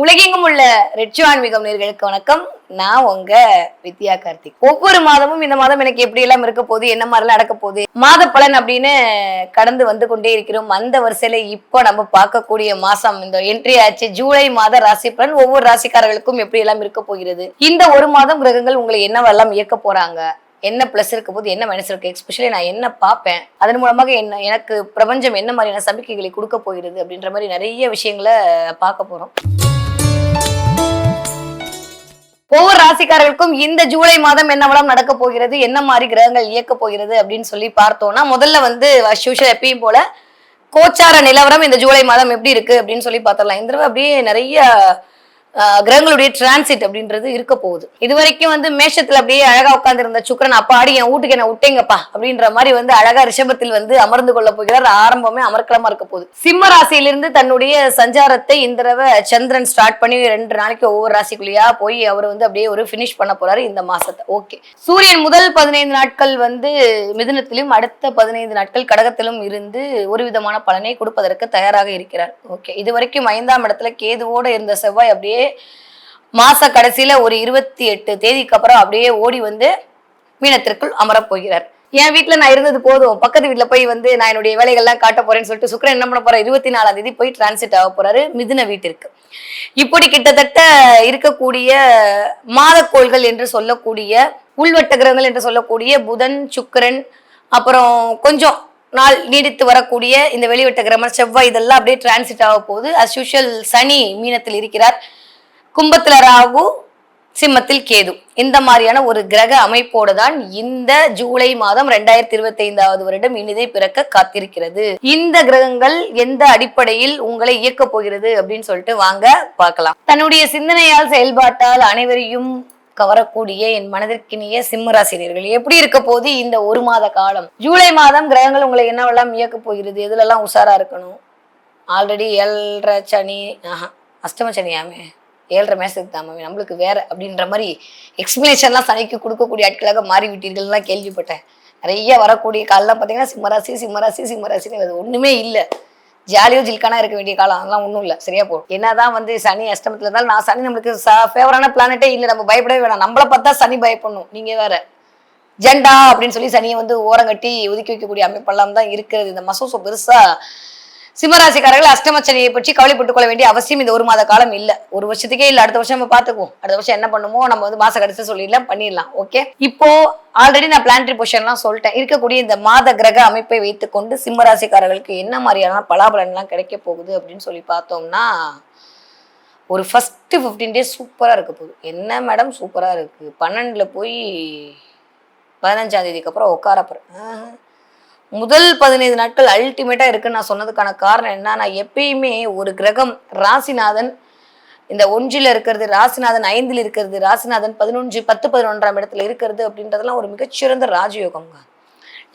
உலகெங்கும் உள்ள ரெட்சோ ஆன்மீகம் நேர்களுக்கு வணக்கம். நான் உங்க வித்யா கார்த்திக். ஒவ்வொரு மாதமும் இந்த மாதம் எனக்கு எப்படி எல்லாம் இருக்க போகுது என்ன மாதிரிலாம் நடக்க போகுது மாத பலன் அப்படின்னு கடந்து வந்து கொண்டே இருக்கிறோம். அந்த வரிசையில இப்போ நம்ம பார்க்கக்கூடிய மாசம் இந்த என்ட்ரி ஆச்சு ஜூலை மாத ராசி பலன். ஒவ்வொரு ராசிக்காரர்களுக்கும் எப்படி எல்லாம் இருக்க போகிறது இந்த ஒரு மாதம் கிரகங்கள் உங்களை என்னவெல்லாம் இயக்க போறாங்க என்ன ப்ளஸ் இருக்க போது என்ன மைனஸ் இருக்கு? எஸ்பெஷலி நான் என்ன பார்ப்பேன் அதன் மூலமாக என்ன எனக்கு பிரபஞ்சம் என்ன மாதிரியான சமிக்கைகளை கொடுக்க போகிறது அப்படின்ற மாதிரி நிறைய விஷயங்களை பார்க்க போறோம். ஒவ்வொரு ராசிக்காரர்களுக்கும் இந்த ஜூலை மாதம் என்னவெல்லாம் நடக்க போகிறது என்ன மாதிரி கிரகங்கள் இயக்க போகிறது அப்படின்னு சொல்லி பார்த்தோம்னா முதல்ல வந்து அஷ்யூஷல் எப்பயும் போல கோச்சார நிலவரம் இந்த ஜூலை மாதம் எப்படி இருக்கு அப்படின்னு சொல்லி பார்த்தரலாம் இந்த தடவை அப்படியே நிறைய கிரகங்களுடைய டிரான்சிட் அப்படின்றது இருக்க போகுது. இது வரைக்கும் வந்து மேஷத்துல அப்படியே அழகா உட்கார்ந்து இருந்த சுக்கரன் அப்பா ஆடி என் வீட்டுக்கு என்ன விட்டேங்கப்பா அப்படின்ற மாதிரி வந்து அழகா ரிஷபத்தில் வந்து அமர்ந்து கொள்ள போகிறார். ஆரம்பமே அமர்க்கலமா இருக்க போகுது. சிம்ம ராசியிலிருந்து தன்னுடைய சஞ்சாரத்தை இந்த தடவை சந்திரன் ஸ்டார்ட் பண்ணி ரெண்டு நாளைக்கு ஒவ்வொரு ராசிக்குள்ளேயா போய் அவர் வந்து அப்படியே ஒரு ஃபினிஷ் பண்ண போறாரு இந்த மாசத்தை. ஓகே சூரியன் முதல் பதினைந்து நாட்கள் வந்து மிதுனத்திலும் அடுத்த பதினைந்து நாட்கள் கடகத்திலும் இருந்து ஒரு விதமான பலனை கொடுப்பதற்கு தயாராக இருக்கிறார். ஓகே இது வரைக்கும் ஐந்தாம் இடத்துல கேதுவோட இருந்த செவ்வாய் அப்படியே மாச கடைசியில ஒரு இருபத்தி எட்டு தேதிக்கு அப்புறம் அப்படியே ஓடி வந்து மீனத்திற்குள் அமரப் போகிறார். என் வீட்டில் நான் இருந்தது போதும். பக்கத்து வீட்டில் போய் வந்து நான் என்னுடைய வேலைகள்லாம் காட்ட போறேன்னு சொல்லிட்டு சுக்கரன் என்ன பண்ண போறாரு? இருபத்தி நாலாம் தேதி போய் டிரான்சிட் ஆக போறாரு மிதுன வீட்டிற்கு. இப்படி கிட்டத்தட்ட இருக்கக்கூடிய மாதக்கோள்கள் என்று சொல்லக்கூடிய உள்வட்ட கிரகங்கள் என்று சொல்லக்கூடிய புதன் சுக்கிரன் அப்புறம் கொஞ்சம் நாள் நீடித்து வரக்கூடிய இந்த வெளிவட்ட கிரகம் செவ்வாய் இதெல்லாம் அப்படியே டிரான்சிட் ஆக போகுது. அஸ் யூஷுவல் சனி மீனத்தில் இருக்கிறார். கும்பத்துல ராகு சிம்மத்தில் கேது. இந்த மாதிரியான ஒரு கிரக அமைப்போடு தான் இந்த ஜூலை மாதம் ரெண்டாயிரத்தி இருபத்தி ஐந்தாவது வருடம் இனிதை பிறக்க காத்திருக்கிறது. இந்த கிரகங்கள் எந்த அடிப்படையில் உங்களை இயக்க போகிறது அப்படின்னு சொல்லிட்டு வாங்க பார்க்கலாம். தன்னுடைய சிந்தனையால் செயல்பாட்டால் அனைவரையும் கவரக்கூடிய என் மனதிற்கினிய சிம்மராசினியர்கள் எப்படி இருக்க போது இந்த ஒரு மாத காலம்? ஜூலை மாதம் கிரகங்கள் உங்களை என்னவெல்லாம் இயக்க போகிறது? எதுலெல்லாம் உஷாரா இருக்கணும்? ஆல்ரெடி ஏழரை சனி ஆஹா அஷ்டம சனியாமே. ஏழரை மேசத்துக்கு மாமி. நம்மளுக்கு வேற அப்படின்ற மாதிரி எக்ஸ்பிளேஷன்லாம் சனிக்கு கொடுக்கக்கூடிய ஆட்களாக மாறி விட்டீர்கள்லாம் கேள்விப்பட்டேன். நிறைய வரக்கூடிய காலம்லாம் பார்த்தீங்கன்னா சிம்மராசி சிம்மராசி சிம்மராசின்னு அது ஒன்றுமே இல்லை. ஜாலியோ ஜில்கானா இருக்க வேண்டிய காலம். அதெல்லாம் ஒன்றும் இல்லை. சரியா போகும். என்னதான் வந்து சனி அஷ்டமத்தில் இருந்தாலும் நான் சனி நம்மளுக்கு ஃபேவரான பிளானட்டே இல்லை. நம்ம பயப்படவே வேணாம். நம்மளை பார்த்தா சனி பயப்படணும். நீங்கள் வேற. ஜெண்டா அப்படின்னு சொல்லி சனியை வந்து ஓரங்கட்டி ஒதுக்கி வைக்கக்கூடிய அமைப்பெல்லாம் தான் இருக்கிறது. இந்த மசோசோ பெருசாக சிம்மராசிக்காரர்கள் அஷ்டமச்சனியை பற்றி கவலைப்பட்டுக் கொள்ள வேண்டிய அவசியம் இந்த ஒரு மாத காலம் இல்ல. ஒரு வருஷத்துக்கே இல்ல அடுத்த வருஷம் நம்ம பாத்துக்குவோம் அடுத்த வருஷம் என்ன பண்ணுமோ நம்ம வந்து மாச கடைசி சொல்லிடலாம் பண்ணிடலாம் ஓகே இப்போ ஆல்ரெடி நான் பிளானட்டரி பொசிஷன்லாம் சொல்லிட்டேன். இருக்கக்கூடிய இந்த மாத கிரக அமைப்பை வைத்துக்கொண்டு சிம்மராசிக்காரர்களுக்கு என்ன மாதிரியான பலாபலன்லாம் கிடைக்க போகுது அப்படின்னு சொல்லி பார்த்தோம்னா ஒரு ஃபர்ஸ்ட் ஃபிஃப்டீன் டேஸ் சூப்பராக இருக்க போகுது. என்ன மேடம் சூப்பராக இருக்கு? பன்னெண்டுல போய் பதினஞ்சாம் தேதிக்கு அப்புறம் உட்கார முதல் பதினைந்து நாட்கள் அல்டிமேட்டா இருக்குன்னு நான் சொன்னதுக்கான காரணம் என்ன நான் எப்பயுமே ஒரு கிரகம் ராசிநாதன் இந்த ஒன்றில் இருக்கிறது ராசிநாதன் ஐந்தில் இருக்கிறது ராசிநாதன் பதினொன்று பத்து பதினொன்றாம் இடத்துல இருக்கிறது அப்படின்றதெல்லாம் ஒரு மிகச்சிறந்த ராஜயோகம்ங்க.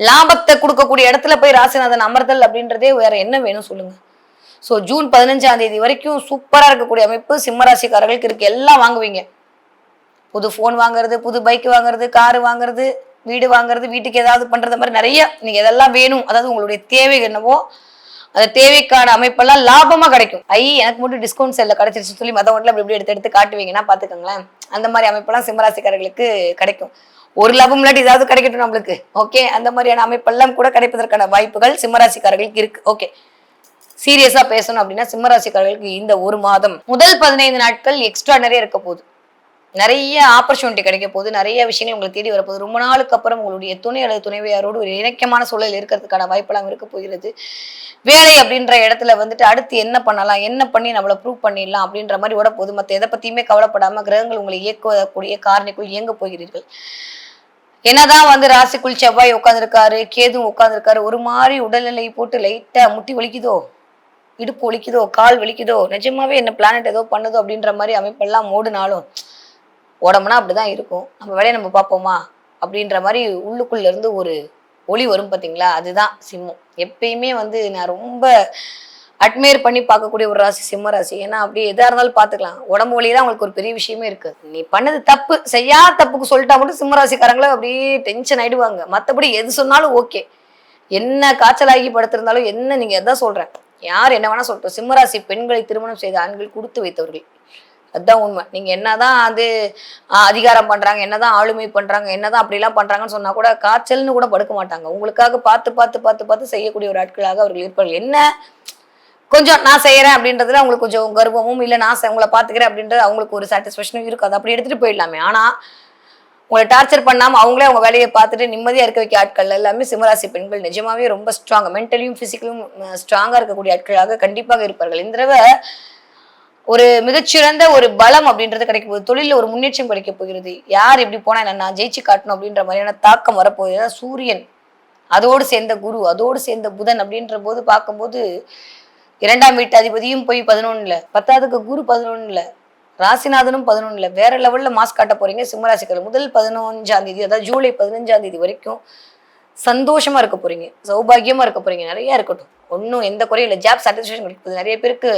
லாபத்தை கொடுக்கக்கூடிய இடத்துல போய் ராசிநாதன் அமர்தல் அப்படின்றதே வேற என்ன வேணும் சொல்லுங்க. ஸோ ஜூன் பதினஞ்சாம் தேதி வரைக்கும் சூப்பராக இருக்கக்கூடிய அமைப்பு சிம்மராசிக்காரர்களுக்கு இருக்கு. எல்லாம் வாங்குவீங்க. புது ஃபோன் வாங்குறது புது பைக் வாங்குறது காரு வாங்குறது வீடு வாங்குறது வீட்டுக்கு ஏதாவது பண்றது மாதிரி நிறைய நீங்க எதெல்லாம் வேணும். அதாவது உங்களுடைய தேவை என்னவோ அந்த தேவைக்கான அமைப்பெல்லாம் லாபமா கிடைக்கும். ஐ எனக்கு மட்டும் டிஸ்கவுண்ட் செல்ல கிடைச்சிருச்சு சொல்லி மதவன்ல அப்படி இப்படி எடுத்து எடுத்து காட்டுவீங்கன்னா பாத்துக்கோங்களேன் அந்த மாதிரி அமைப்பெல்லாம் சிம்மராசிக்காரர்களுக்கு கிடைக்கும். ஒரு லாபம் இல்லாட்டி ஏதாவது கிடைக்கட்டும் நம்மளுக்கு. ஓகே அந்த மாதிரியான அமைப்பெல்லாம் கூட கிடைப்பதற்கான வாய்ப்புகள் சிம்மராசிக்காரர்களுக்கு இருக்கு. ஓகே சீரியஸா பேசணும் அப்படின்னா சிம்மராசிக்காரர்களுக்கு இந்த ஒரு மாதம். முதல் பதினைந்து நாட்கள் எக்ஸ்ட்ரா நிறைய இருக்க போகுது. நிறைய ஆப்பர்ச்சுனிட்டி கிடைக்க போகுது. நிறைய விஷயங்கள் உங்களுக்கு தேடி வரப்போகுது. ரொம்ப நாளுக்கு அப்புறம் உங்களுடைய துணை அல்லது துணைவியாரோடு ஒரு இணக்கமான சூழல் இருக்கிறதுக்கான வாய்ப்பெல்லாம் இருக்க போகிறது. வேலை அப்படின்ற இடத்துல வந்துட்டு அடுத்து என்ன பண்ணலாம்? என்ன பண்ணி நம்மளை ப்ரூவ் பண்ணிடலாம் அப்படின்ற மாதிரி விட போகுது மற்ற எதை பத்தியுமே கவலைப்படாம கிரகங்கள் உங்களை இயக்கக்கூடிய காரணிக்குள் இயங்க போகிறீர்கள். என்னதான் வந்து ராசிக்குள் செவ்வாய் உட்காந்துருக்காரு கேது உட்காந்துருக்காரு ஒரு மாதிரி உடல்நிலை போட்டு லைட்டா முட்டி வலிக்குதோ? இடுப்பு வலிக்குதோ? கால் வலிக்குதோ? நிஜமாவே என்ன பிளானட் ஏதோ பண்ணுதோ அப்படின்ற மாதிரி அமைப்பெல்லாம் மூடினாலும் உடம்புனா அப்படிதான் இருக்கும். நம்ம வேலையை நம்ம பார்ப்போமா? அப்படின்ற மாதிரி உள்ளுக்குள்ள இருந்து ஒரு ஒளி வரும் பார்த்தீங்களா அதுதான் சிம்மம். எப்பயுமே வந்து நான் ரொம்ப அட்மையர் பண்ணி பார்க்கக்கூடிய ஒரு ராசி சிம்ம ராசி. ஏன்னா அப்படி எதா இருந்தாலும் பார்த்துக்கலாம். உடம்பு வலி தான் உங்களுக்கு ஒரு பெரிய விஷயமே இருக்கு நீ பண்ணது தப்பு. செய்யாத தப்புக்கு சொல்லிட்டா மட்டும் சிம்ம ராசிக்காரங்களும் அப்படியே டென்ஷன் ஆயிடுவாங்க. மற்றபடி எது சொன்னாலும் ஓகே என்ன காய்ச்சலாகி படுத்திருந்தாலும் என்ன நீங்க எதான் சொல்கிறேன் யார் என்ன வேணா சொல்லட்டும். சிம்மராசி பெண்களை திருமணம் செய்த ஆண்கள் கொடுத்து வைத்தவர்கள். அதுதான் உண்மை. நீங்க என்னதான் அது அதிகாரம் பண்றாங்க என்னதான் ஆளுமை பண்றாங்க என்னதான் அப்படிலாம் பண்றாங்கன்னு சொன்னா கூட காய்ச்சல்னு கூட படுக்க மாட்டாங்க. உங்களுக்காக பார்த்து பார்த்து பார்த்து பார்த்து செய்யக்கூடிய ஒரு ஆட்களாக அவர்கள் இருப்பார்கள். என்ன? கொஞ்சம் நான் செய்யறேன் அப்படின்றதுல அவங்களுக்கு கொஞ்சம் கர்வமும் இல்லை நான் செ- உங்களை பார்த்துக்கிறேன் அப்படின்றது அவங்களுக்கு ஒரு சாட்டிஸ்ஃபேக்ஷனும் இருக்கும் அதை அப்படி எடுத்துட்டு போயிடலாமே. ஆனா உங்களை டார்ச்சர் பண்ணாம அவங்களே அவங்க வேலையை பார்த்துட்டு நிம்மதியா இருக்க வைக்க ஆட்கள் எல்லாமே சிம்மராசி பெண்கள் நிஜமாவே ரொம்ப ஸ்ட்ராங் மென்டலியும் பிசிக்கலும் ஸ்ட்ராங்கா இருக்கக்கூடிய ஆட்களாக கண்டிப்பாக இருப்பார்கள். இந்த தடவை ஒரு மிகச்சிறந்த ஒரு பலம் அப்படின்றது கிடைக்க போகுது. தொழிலில் ஒரு முன்னேற்றம் கிடைக்க போகிறது. யார் இப்படி போனா என்ன நான் ஜெயிச்சு காட்டணும் அப்படின்ற மாதிரியான தாக்கம் வரப்போகுது. சூரியன் அதோடு சேர்ந்த குரு அதோடு சேர்ந்த புதன் அப்படின்ற போது பார்க்கும்போது இரண்டாம் வீட்டு அதிபதியும் போய் பதினொன்னுல பத்தாவதுக்கு குரு பதினொன்னுல ராசிநாதனும் பதினொன்னுல வேற லெவல்ல மாஸ் காட்ட போறீங்க சிம்மராசிக்கர் முதல் பதினஞ்சாம் தேதி அதாவது ஜூலை பதினஞ்சாம் தேதி வரைக்கும் சந்தோஷமா இருக்க போறீங்க. சௌபாகியமா இருக்க போறீங்க. நிறைய இருக்கட்டும். ஒன்றும் எந்த குறையும் இல்லை. ஜாப் சாட்டிஸ்ஃபேக்ஷன் கிடைக்க போகுது. நிறைய பேருக்கு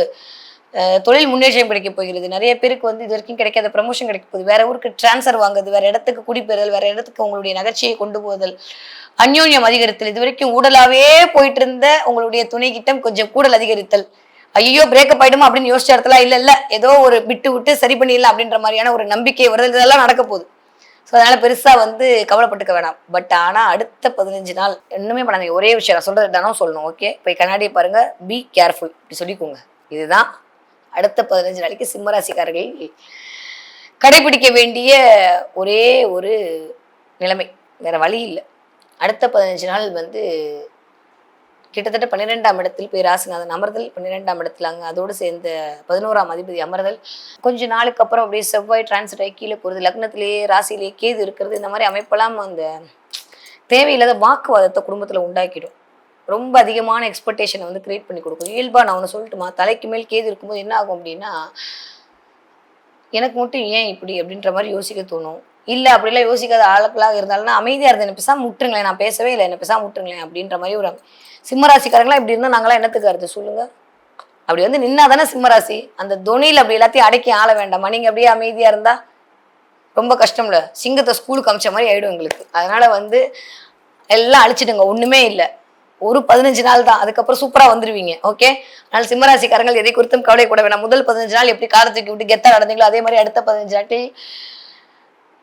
தொழில் முன்னேற்றம் கிடைக்க போகிறது. நிறைய பேருக்கு வந்து இது வரைக்கும் கிடைக்காத ப்ரமோஷன் கிடைக்க போகுது. வேற ஊருக்கு ட்ரான்ஸ்ஃபர் வாங்குறது வேற இடத்துக்கு குடிபெறுதல் வேற இடத்துக்கு உங்களுடைய நகர்ச்சியை கொண்டு போதல் அந்யோன்யம் அதிகரித்தல் இது வரைக்கும் ஊடலாவே போயிட்டு இருந்த உங்களுடைய துணை கிட்டம் கொஞ்சம் கூடல் அதிகரித்தல். ஐயோ பிரேக்கப் ஆயிடுமா அப்படின்னு யோசிச்ச இடத்துல இல்ல இல்ல ஏதோ ஒரு விட்டு விட்டு சரி பண்ணிடலாம் அப்படின்ற மாதிரியான ஒரு நம்பிக்கை வருதல் இதெல்லாம் நடக்க போகுது. ஸோ அதனால பெருசா வந்து கவலைப்பட்டுக்க வேணாம். பட் ஆனா அடுத்த பதினஞ்சு நாள் இன்னுமே பண்ணாதீங்க. ஒரே விஷயம் நான் சொல்றது தானும் சொல்லணும் ஓகே போய் கண்ணாடியை பாருங்க. பி கேர்ஃபுல் இப்படி சொல்லிக்கோங்க. இதுதான் அடுத்த பதினஞ்சு நாளைக்கு சிம்மராசிக்காரர்கள் கடைபிடிக்க வேண்டிய ஒரே ஒரு நிலைமை. வேற வழி இல்லை. அடுத்த பதினஞ்சு நாள் வந்து கிட்டத்தட்ட பன்னிரெண்டாம் இடத்தில் போய் ராசிநாதன் அமர்தல் பன்னிரெண்டாம் இடத்துல அங்கே அதோடு சேர்ந்த பதினோராம் அதிபதி அமர்தல். கொஞ்ச நாளுக்கு அப்புறம் அப்படியே செவ்வாய் டிரான்ஸ்ஃபர் ஆகி கீழே போகிறது லக்னத்திலேயே ராசியிலேயே கேது இருக்கிறது இந்த மாதிரி அமைப்பெல்லாம் அந்த தேவையில்லாத வாக்குவாதத்தை குடும்பத்தில் உண்டாக்கிடும். ரொம்ப அதிகமான எக்ஸ்பெக்டேஷனை வந்து கிரியேட் பண்ணி கொடுக்கும். இயல்பா நான் ஒன்று சொல்லட்டுமா? தலைக்கு மேல் கேது இருக்கும்போது என்ன ஆகும் அப்படின்னா எனக்கு மட்டும் ஏன் இப்படி அப்படின்ற மாதிரி யோசிக்க தோணும். இல்லை அப்படிலாம் யோசிக்காத ஆளுக்களாக இருந்தாலும் அமைதியாக இருந்தேன். என்ன பேசாம விட்டுருங்களேன். நான் பேசவே இல்லை. என்ன பேசாம விட்டுருங்களேன் அப்படின்ற மாதிரி ஒரு சிம்மராசிக்காரங்களாம் இப்படி இருந்தால் நாங்களாம் என்னத்துக்கு அறுத்து சொல்லுங்க. அப்படி வந்து நின்னா தானே சிம்மராசி? அந்த தொனியில் அப்படி எல்லாத்தையும் அடக்கி ஆள வேண்டாமா? நீங்கள் அப்படியே அமைதியாக இருந்தால் ரொம்ப கஷ்டம்ல. சிங்கத்தை ஸ்கூலுக்கு அமிச்ச மாதிரி ஆயிடும் எங்களுக்கு. அதனால வந்து எல்லாம் அழிச்சிடுங்க. ஒன்றுமே இல்லை. ஒரு பதினஞ்சு நாள் தான். அதுக்கப்புறம் சூப்பரா வந்துருவீங்க. ஓகே அதனால சிம்மராசிக்காரங்கள் எதை குறித்தும் கவலை கூட வேணாம். முதல் பதினஞ்சு நாள் எப்படி காரை தூக்கி விட்டு கெத்தா நடந்தீங்களோ அதே மாதிரி அடுத்த பதினஞ்சு நாட்கள்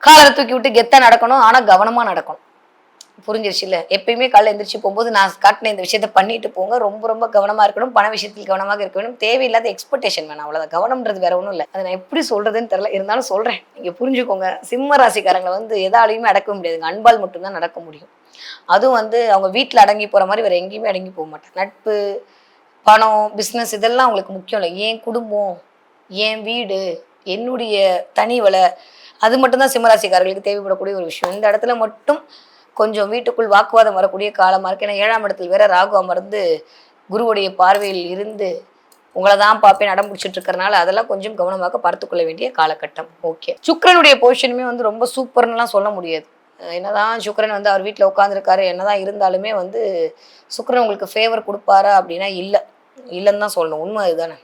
காலரை தூக்கி விட்டு கெத்தா நடக்கணும். ஆனா கவனமா நடக்கணும். புரிஞ்சிருச்சு இல்ல எப்பயுமே காலைல எந்திரிச்சு போகும்போது நான் காட்டின இந்த விஷயத்த பண்ணிட்டு போங்க. ரொம்ப ரொம்ப கவனமா இருக்கணும். பண விஷயத்தில் கவனமாக இருக்க வேணும் தேவையில்லாத எக்ஸ்பெக்டேஷன் வேணாம். அவ்வளவுதான். கவனம்ன்றது வேற ஒன்றும் இல்லை. அதை நான் எப்படி சொல்றதுன்னு தெரியல. இருந்தாலும் சொல்றேன். நீங்க புரிஞ்சுக்கோங்க. சிம்ம ராசிக்காரங்களை வந்து எதாலையுமே அடக்க முடியாதுங்க அன்பால் மட்டும்தான் நடக்க முடியும். அதுவும் வந்து அவங்க வீட்டில் அடங்கி போற மாதிரி வேற எங்கேயுமே அடங்கி போக மாட்டாங்க. நட்பு பணம் பிஸ்னஸ் இதெல்லாம் அவங்களுக்கு முக்கியம் இல்லை. ஏன் குடும்பம்? என் வீடு? என்னுடைய தனி வலை அது மட்டும்தான் சிம்மராசிக்காரர்களுக்கு தேவைப்படக்கூடிய ஒரு விஷயம். இந்த இடத்துல மட்டும் கொஞ்சம் வீட்டுக்குள் வாக்குவாதம் வரக்கூடிய காலமாக இருக்குது ஏன்னா ஏழாம் இடத்துல வேற ராகு அமர்ந்து குருவுடைய பார்வையில் இருந்து உங்களை தான் பார்ப்பேன் நடம் பிடிச்சிட்டு இருக்கறனால அதெல்லாம் கொஞ்சம் கவனமாக பார்த்துக்கொள்ள வேண்டிய காலகட்டம். ஓகே சுக்கரனுடைய பொசிஷனுமே வந்து ரொம்ப சூப்பர்னுலாம் சொல்ல முடியாது. என்னதான் சுக்கரன் வந்து அவர் வீட்டில் உட்காந்துருக்காரு என்னதான் இருந்தாலுமே வந்து சுக்கரன் உங்களுக்கு ஃபேவர் கொடுப்பாரா அப்படின்னா இல்லை. இல்லைன்னு தான் சொல்லணும். உண்மை அதுதானே.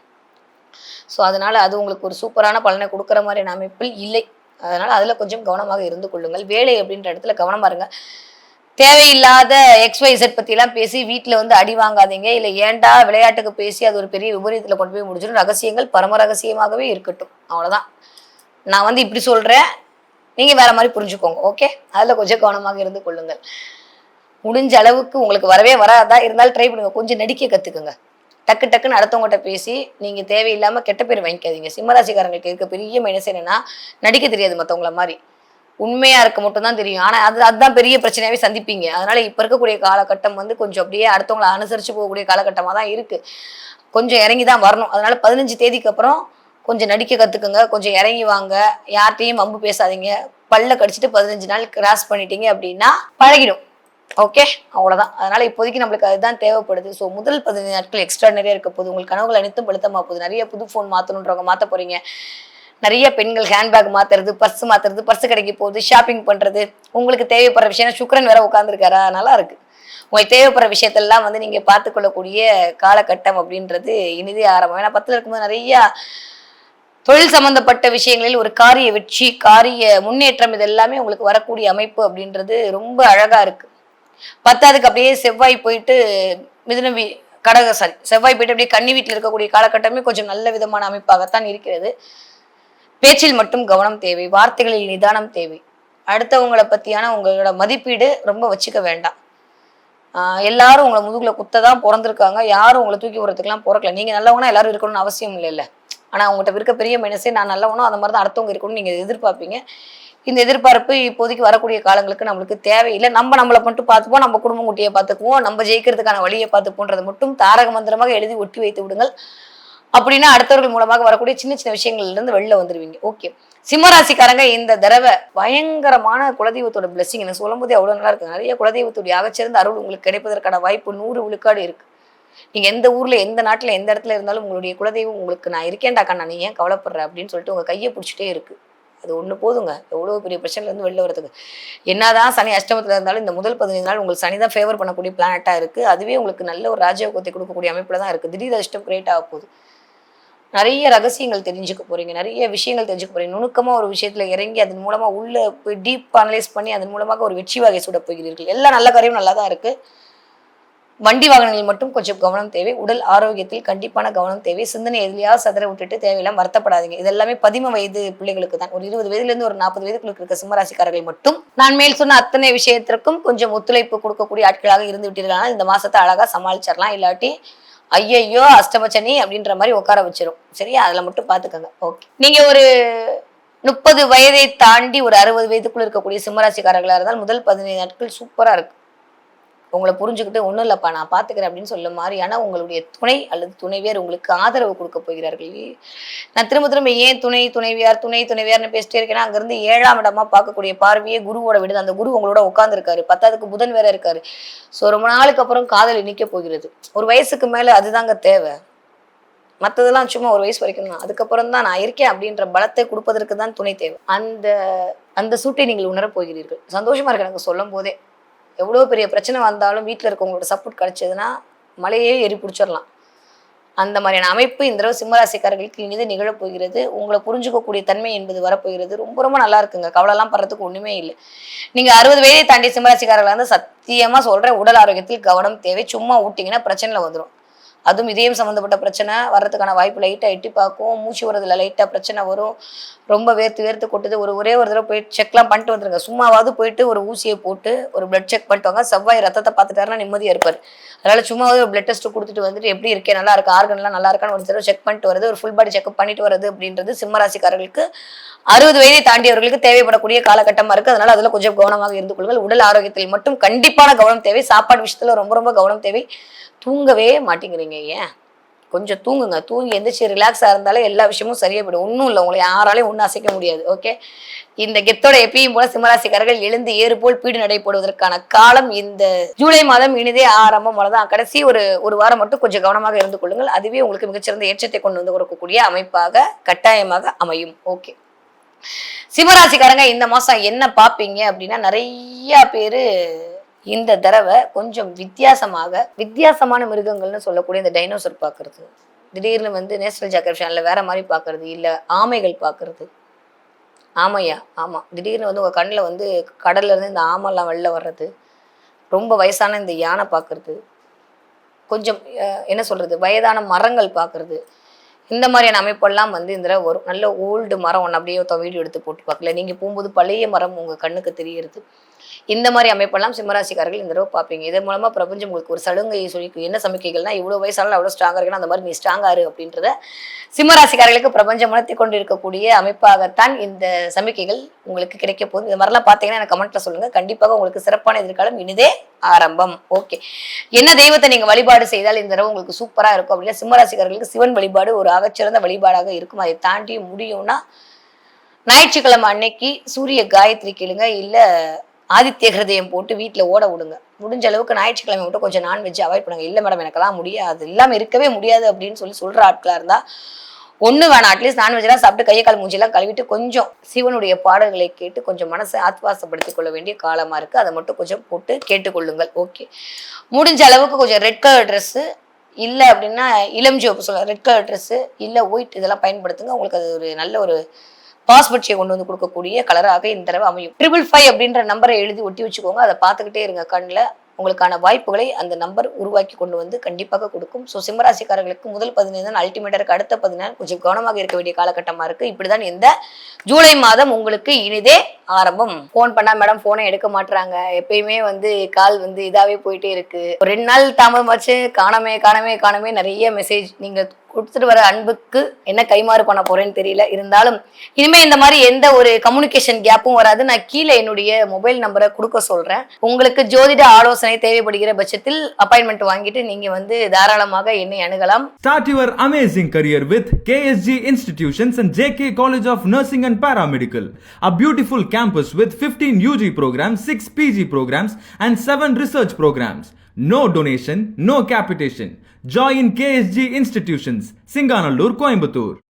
ஸோ அதனால அது உங்களுக்கு ஒரு சூப்பரான பலனை கொடுக்குற மாதிரியான அமைப்பில் இல்லை. அதனால் அதில் கொஞ்சம் கவனமாக இருந்து கொள்ளுங்கள். வேலை அப்படின்ற இடத்துல கவனமாக இருங்க தேவையில்லாத எக்ஸ்வைசட் பற்றிலாம் பேசி வீட்டில் வந்து அடி வாங்காதீங்க. இல்லை ஏன்டா விளையாட்டுக்கு பேசி அது ஒரு பெரிய விபரீதத்தில் கொண்டு போய் முடிச்சிடும். ரகசியங்கள் பரம ரகசியமாகவே இருக்கட்டும். அவ்வளோதான் நான் வந்து இப்படி சொல்கிறேன் நீங்கள் வேற மாதிரி புரிஞ்சுக்கோங்க. ஓகே அதில் கொஞ்சம் கவனமாக இருந்து கொள்ளுங்கள். முடிஞ்ச அளவுக்கு உங்களுக்கு வரவே வராதா? இருந்தாலும் ட்ரை பண்ணுங்கள் கொஞ்சம் நடிக்க கற்றுக்குங்க டக்கு டக்குன்னு அடுத்தவங்ககிட்ட பேசி நீங்கள் தேவையில்லாமல் கெட்ட பேர் வாங்கிக்காதீங்க. சிம்மராசிக்காரங்களுக்கு இருக்க பெரிய மைனஸ் என்னன்னா நடிக்க தெரியாது மற்றவங்கள மாதிரி. உண்மையா இருக்க மட்டும் தான் தெரியும். ஆனா அது அதுதான் பெரிய பிரச்சனையாவே சந்திப்பீங்க. அதனால இப்ப இருக்கக்கூடிய காலகட்டம் வந்து கொஞ்சம் அப்படியே அடுத்தவங்களை அனுசரிச்சு போகக்கூடிய காலகட்டமா தான் இருக்கு. கொஞ்சம் இறங்கி தான் வரணும். அதனால பதினஞ்சு தேதிக்கு அப்புறம் கொஞ்சம் நடிக்க கத்துக்குங்க. கொஞ்சம் இறங்கி வாங்க. யார்கிட்டயும் வம்பு பேசாதீங்க. பல்ல கடிச்சிட்டு பதினஞ்சு நாள் கிராஸ் பண்ணிட்டீங்க அப்படின்னா பழகிடும். ஓகே அவ்வளோதான் அதனால இப்போதைக்கு நம்மளுக்கு அதுதான் தேவைப்படுது. ஸோ முதல் பதினஞ்சு நாட்கள் எக்ஸ்ட்ரா நிறைய இருக்க போகுது. உங்களுக்கு கனவுகள் அனைத்தும் பழுத்தமாக போகுது. நிறைய புது ஃபோன் மாற்றணுன்றவங்க மாற்ற போறீங்க. நிறைய பெண்கள் ஹேண்ட்பேக் மாத்துறது பர்ஸ் மாத்துறது பர்ஸ் கடைக்கு போகுது ஷாப்பிங் பண்றது. உங்களுக்கு தேவைப்படுற விஷயம் சுக்கரன் வேற உட்காந்துருக்காரா நல்லா இருக்கு. உங்களுக்கு தேவைப்படுற விஷயத்தெல்லாம் வந்து நீங்க பார்த்துக்கொள்ளக்கூடிய காலகட்டம் அப்படின்றது இனிதே ஆரம்பம். ஏன்னா பத்துல இருக்கும்போது நிறைய தொழில் சம்பந்தப்பட்ட விஷயங்களில் ஒரு காரிய வெற்றி காரிய முன்னேற்றம் இது எல்லாமே உங்களுக்கு வரக்கூடிய அமைப்பு அப்படின்றது ரொம்ப அழகா இருக்கு. பத்தாவதுக்கு அப்படியே செவ்வாய் போயிட்டு மிதுன வீ கடக சாரி செவ்வாய் போயிட்டு அப்படியே கன்னி வீட்டில் இருக்கக்கூடிய காலகட்டமே கொஞ்சம் நல்ல விதமான அமைப்பாகத்தான் இருக்கிறது. பேச்சில் மட்டும் கவனம் தேவை வார்த்தைகளில் நிதானம் தேவை. அடுத்தவங்களை பற்றியான உங்களோட மதிப்பீடு ரொம்ப வச்சுக்க வேண்டாம். எல்லாரும் உங்களை முதுகில் குத்த தான் பிறந்திருக்காங்க. யாரும் உங்களை தூக்கி விடுறதுக்குலாம் பிறக்கல. நீங்கள் நல்லவங்கன்னா எல்லாரும் இருக்கணும்னு அவசியம் இல்லைல்ல. ஆனால் உங்கள்கிட்ட இருக்க பெரிய மைனஸே நான் நல்லவனோ அந்த மாதிரி தான் அடுத்தவங்க இருக்கணும்னு நீங்கள் எதிர்பார்ப்பீங்க. இந்த எதிர்பார்ப்பு இப்போதைக்கு வரக்கூடிய காலங்களுக்கு நம்மளுக்கு தேவையில்லை. நம்ம நம்மளை மட்டும் பார்த்துப்போம். நம்ம குடும்பம் குட்டியை பார்த்துக்குவோம். நம்ம ஜெயிக்கிறதுக்கான வழியை பார்த்துப்போன்றதை மட்டும் தாரக மந்திரமாக எழுதி ஒட்டி வைத்து விடுங்கள். அப்படின்னா அடுத்தவர்கள் மூலமாக வரக்கூடிய சின்ன சின்ன விஷயங்கள்லேருந்து வெளில வந்துருவீங்க. ஓகே. சிம்மராசிக்காரங்க இந்த தடவை பயங்கரமான குலதெய்வத்தோட பிளஸ்ஸிங் எனக்கு சொல்லும் போதே நல்லா இருக்கு. நிறைய குலதெய்வத்துடைய அகச்சிறந்த அருள் உங்களுக்கு கிடைப்பதற்கான வாய்ப்பு நூறு விழுக்காடு இருக்கு. நீங்க எந்த ஊர்ல எந்த நாட்டுல எந்த இடத்துல இருந்தாலும் உங்களுடைய குலதெய்வம் உங்களுக்கு நான் இருக்கேன்டாக்கா நான் நீ ஏன் கவலைப்படுற? அப்படின்னு சொல்லிட்டு உங்க கையை பிடிச்சிட்டே இருக்கு. அது ஒண்ணு போதுங்க. எவ்வளவு பெரிய பிரச்சனைல இருந்து வெளில வரதுக்கு என்னதான் சனி அஷ்டமத்துல இருந்தாலும் இந்த முதல் பதினைந்து நாள் உங்களுக்கு சனி தான் ஃபேவர் பண்ணக்கூடிய பிளானட்டா இருக்கு. அதுவே உங்களுக்கு நல்ல ஒரு ராஜயோகத்தை கொடுக்கக்கூடிய அமைப்புல தான் இருக்கு. திடீர் அஷ்டம் கிரியேட் ஆக போகுது. நிறைய ரகசியங்கள் தெரிஞ்சுக்க போறீங்க. நிறைய விஷயங்கள் தெரிஞ்சுக்க போறீங்க. நுணுக்கமா ஒரு விஷயத்துல இறங்கி அதன் மூலமா உள்ள போய் டீப் அனலைஸ் பண்ணி அதன் மூலமாக ஒரு வெற்றி வகை சூட போகிறீர்கள். எல்லா நல்ல காரியமும் நல்லா தான் இருக்கு. வண்டி வாகனங்களில் மட்டும் கொஞ்சம் கவனம் தேவை. உடல் ஆரோக்கியத்தில் கண்டிப்பான கவனம் தேவை. சிந்தனை எதுலையாவது சதற விட்டுட்டு தேவையில்லாம வருத்தப்படாதீங்க. இது எல்லாமே பதிம வயது பிள்ளைகளுக்கு தான். ஒரு இருபது வயதுலேருந்து ஒரு நாற்பது வயதுக்குள்ள இருக்க சிம்மராசிக்காரர்கள் மட்டும் நான் மேல் சொன்ன அத்தனை விஷயத்திற்கும் கொஞ்சம் ஒத்துழைப்பு கொடுக்கக்கூடிய ஆட்களாக இருந்து விட்டீர்களானால் இந்த மாசத்தை அழகா சமாளிச்சிடலாம். இல்லாட்டி ஐயையோ அஷ்டமச்சனி அப்படின்ற மாதிரி உட்கார வச்சிரும். சரியா? அதில் மட்டும் பார்த்துக்கோங்க. ஓகே நீங்கள் ஒரு முப்பது வயதை தாண்டி ஒரு அறுபது வயதுக்குள்ள இருக்கக்கூடிய சிம்மராசிக்காரர்களாக இருந்தால் முதல் பதினைந்து நாட்கள் சூப்பராக இருக்கு உங்களை புரிஞ்சுக்கிட்டு ஒன்றும் இல்லைப்பா நான் பார்த்துக்கிறேன் அப்படின்னு சொல்ல மாதிரியான உங்களுடைய துணை அல்லது துணைவியார் உங்களுக்கு ஆதரவு கொடுக்க போகிறார்கள். நான் திரும்ப திரும்ப ஏன் துணை துணைவியார் துணை துணைவியார்னு பேசிட்டே இருக்கேன்னா அங்கேருந்து ஏழாம் இடமா பார்க்கக்கூடிய பார்வையே குருவோட விடுது. அந்த குரு உங்களோட உட்காந்துருக்காரு பத்தாவதுக்கு புதன் வேற இருக்காரு. ஸோ ரொம்ப நாளுக்கு அப்புறம் காதல் நிற்க போகிறது. ஒரு வயசுக்கு மேலே அதுதாங்க தேவை. மற்றதெல்லாம் சும்மா ஒரு வயசு வரைக்கும் தான். அதுக்கப்புறம் தான் நான் இருக்கேன் அப்படின்ற பலத்தை கொடுப்பதற்கு தான் துணை தேவை. அந்த அந்த சூட்டை நீங்கள் உணரப் போகிறீர்கள். சந்தோஷமா இருக்கு எனக்கு சொல்லும் போதே எவ்வளோ பெரிய பிரச்சனை வந்தாலும் வீட்டில் இருக்கவங்களோட சப்போர்ட் கிடைச்சதுன்னா மலையே எரி பிடிச்சிடலாம். அந்த மாதிரியான அமைப்பு இந்த தடவை சிம்மராசிக்காரர்களுக்கு இனிது நிகழப்போகிறது உங்களை புரிஞ்சுக்கக்கூடிய தன்மை என்பது வரப்போகிறது. ரொம்ப ரொம்ப நல்லா இருக்குங்க. கவலைலாம் படுறதுக்கு ஒன்றுமே இல்லை. நீங்கள் அறுபது வயதை தாண்டி சிம்மராசிக்காரர்கள் வந்து சத்தியமாக சொல்கிறேன் உடல் ஆரோக்கியத்தில் கவனம் தேவை. சும்மா ஊட்டிங்கன்னா பிரச்சனையில் வந்துடும் அதுவும் இதயம் சம்மந்தப்பட்ட பிரச்சனை வர்றதுக்கான வாய்ப்பு லைட்டாக எட்டி பார்க்கும். மூச்சு வரதுல லைட்டாக பிரச்சனை வரும். ரொம்ப வேர்த்து வேர்த்து கொட்டுது. ஒரு ஒரே ஒரு தடவை போயிட்டு செக்லாம் பண்ணிட்டு வந்துருங்க. சும்மாவாவது போயிட்டு ஒரு ஊசியை போட்டு ஒரு பிளட் செக் பண்ணிட்டு வாங்க. செவ்வாய் ரத்தத்தை பார்த்துட்டாருன்னா நிம்மதியாக இருப்பார். அதனால சும்மாவது ஒரு பிளட் டெஸ்ட் கொடுத்துட்டு வந்துட்டு எப்படி இருக்கே நல்லா இருக்கு ஆர்கன்லாம் நல்லா இருக்கான்னு ஒரு தடவை செக் பண்ணிட்டு வருது ஒரு ஃபுல் பாடி செக்அப் பண்ணிட்டு வருது அப்படின்றது சிம்மராசிக்காரர்களுக்கு அறுபது வயதை தாண்டியவர்களுக்கு தேவைப்படக்கூடிய காலகட்டமாக இருக்குது அதனால அதில் கொஞ்சம் கவனமாக இருந்து கொள்ளுங்கள். உடல் ஆரோக்கியத்தில் மட்டும் கண்டிப்பான கவனம் தேவை. சாப்பாடு விஷயத்தில் ரொம்ப ரொம்ப கவனம் தேவை. தூங்கவே மாட்டேங்கிறீங்க. ஏன்? கொஞ்சம் தூங்குங்க. தூங்கி எந்திரிச்சு ரிலாக்ஸாக இருந்தாலே எல்லா விஷயமும் சரியாக போயிடும். ஒன்றும் இல்லை உங்களை யாராலையும் ஒன்றும் அசைக்க முடியாது ஓகே இந்த கெத்தோட எப்பயும் போல சிம்மராசிக்காரர்கள் எழுந்து ஏறு போல் பீடு நடைபோடுவதற்கான காலம் இந்த ஜூலை மாதம் இனிதே ஆரம்பம் அவ்வளவுதான். கடைசி ஒரு ஒரு வாரம் மட்டும் கொஞ்சம் கவனமாக இருந்து கொள்ளுங்கள். அதுவே உங்களுக்கு மிகச்சிறந்த ஏற்றத்தை கொண்டு வந்து கொடுக்கக்கூடிய அமைப்பாக கட்டாயமாக அமையும் ஓகே சிம்மராசிக்காரங்க இந்த மாதம் என்ன பார்ப்பீங்க அப்படின்னா நிறைய பேர் இந்த தடவை கொஞ்சம் வித்தியாசமாக வித்தியாசமான மிருகங்கள்னு சொல்லக்கூடிய இந்த டைனோசர் பார்க்கறது. திடீர்னு வந்து நேஷனல் ஜாக்கிரப் சேனல்ல வேற மாதிரி பார்க்கறது இல்லை ஆமைகள் பார்க்கறது. ஆமையா? ஆமாம் திடீர்னு வந்து உங்கள் கண்ணில் வந்து கடல்லேருந்து இந்த ஆமெல்லாம் வெளில வர்றது ரொம்ப வயசான இந்த யானை பார்க்கறது. கொஞ்சம் என்ன சொல்கிறது வயதான மரங்கள் பார்க்கறது. இந்த மாதிரியான அமைப்பெல்லாம் வந்து இந்த ஒரு வரும் நல்ல ஓல்டு மரம் ஒன்று அப்படியே ஒருத்தன் வீடியோ எடுத்து போட்டு பார்க்கல. நீங்கள் போகும்போது பழைய மரம் உங்கள் கண்ணுக்கு தெரியறது. இந்த மாதிரி அமைப்பெல்லாம் சிம்மராசிக்காரர்கள் இந்த தடவை பார்ப்பீங்க. இதன் மூலமாக பிரபஞ்சம் உங்களுக்கு ஒரு சலுங்கையை சொல்லி என்ன சமிக்கைகள்னா இவ்வளோ வயசாலும் அவ்வளோ ஸ்ட்ராங்காக இருக்குன்னா அந்த மாதிரி நீ ஸ்ட்ராங்காரு அப்படின்றத சிம்மராசிக்காரர்களுக்கு பிரபஞ்சம் உணர்த்தி கொண்டு இருக்கக்கூடிய அமைப்பாகத்தான் இந்த சமிக்கைகள் உங்களுக்கு கிடைக்க போகுது. இந்த மாதிரிலாம் பார்த்தீங்கன்னா எனக்கு கமெண்ட்டில் சொல்லுங்கள் கண்டிப்பாக உங்களுக்கு சிறப்பான எதிர்காலம் இனிதே ஆரம்பம். ஓகே என்ன தெய்வத்தை நீங்க வழிபாடு செய்தால் இந்த தடவை உங்களுக்கு சூப்பரா இருக்கும் அப்படின்னா சிம்மராசிக்காரர்களுக்கு சிவன் வழிபாடு ஒரு அகச்சிறந்த வழிபாடாக இருக்கும். அதை தாண்டி முடியும்னா ஞாயிற்றுக்கிழமை அன்னைக்கு சூரிய காயத்ரி கேளுங்க. இல்ல ஆதித்ய ஹிருதயம் போட்டு வீட்டில் ஓட விடுங்க. முடிஞ்ச அளவுக்கு ஞாயிற்றுக்கிழமை மட்டும் கொஞ்சம் நான்வெஜ் அவாய்ட் பண்ணுங்க. இல்லை மேடம் எனக்கெல்லாம் முடியாது. இல்லாமல் இருக்கவே முடியாது அப்படின்னு சொல்லி சொல்ற ஆட்களா இருந்தா ஒன்று வேணாம். அட்லீஸ்ட் நான்வெஜ்லாம் சாப்பிட்டு கையை கால் மூஞ்சிலாம் கழுவிட்டு கொஞ்சம் சிவனுடைய பாடல்களை கேட்டு கொஞ்சம் மனசை ஆத்வாசப்படுத்திக் கொள்ள வேண்டிய காலமாக இருக்குது அதை மட்டும் கொஞ்சம் போட்டு கேட்டுக்கொள்ளுங்கள். ஓகே முடிஞ்ச அளவுக்கு கொஞ்சம் ரெட் கலர் ட்ரெஸ்ஸு இல்லை அப்படின்னா இளம் சிவப்பு சொல்ல ரெட் கலர் ட்ரெஸ்ஸு இல்லை ஒயிட் இதெல்லாம் பயன்படுத்துங்க. உங்களுக்கு அது ஒரு நல்ல ஒரு பாஸ்பட்சியை கொண்டு வந்து கொடுக்கக்கூடிய கலராக இந்த தடவை அமையும். ட்ரிபிள் ஃபைவ் அப்படின்ற நம்பரை எழுதி ஒட்டி வச்சுக்கோங்க. அதை பார்த்துக்கிட்டே இருங்க கண்ணில். உங்களுக்கான வாய்ப்புகளை அந்த நம்பர் உருவாக்கி கொண்டு வந்து கண்டிப்பாக கொடுக்கும். ஸோ சிம்மராசிக்காரர்களுக்கு முதல் பதினைந்து அல்டிமேட்டருக்கு அல்டிமேட்டாக அடுத்த பதினாறு கொஞ்சம் கவனமாக இருக்க வேண்டிய காலகட்டமாக இருக்குது இப்படிதான் இந்த ஜூலை மாதம் உங்களுக்கு இனிதே ஆரம்பம். ஃபோன் பண்ணால் மேடம் ஃபோனை எடுக்க மாட்டுறாங்க எப்பயுமே வந்து கால் வந்து இதாகவே போயிட்டே இருக்குது ஒரு ரெண்டு நாள் தாமதமாச்சு. காணாமே காணமே காணாமே நிறைய மெசேஜ் நீங்கள் கொடுத்துட்டு வர அன்புக்கு என்ன கைமாறு பண்ண போறேன்னு தெரியல இருந்தாலும் இனிமே இந்த மாதிரி எந்த ஒரு கம்யூனிகேஷன் கேப்பும் வராது நான் கீழே என்னுடைய மொபைல் நம்பரை கொடுக்க சொல்றேன் உங்களுக்கு ஜோதிட ஆலோசனை தேவைப்படுகிற பட்சத்தில் அப்பாயின்மெண்ட் வாங்கிட்டு நீங்க வந்து தாராளமாக என்னை அணுகலாம் start your amazing career with KSG institutions and JK college of nursing and paramedical a beautiful campus with fifteen UG program six PG programs and seven research programs no donation no capitation. Join KSG Institutions, Singanallur, Coimbatore.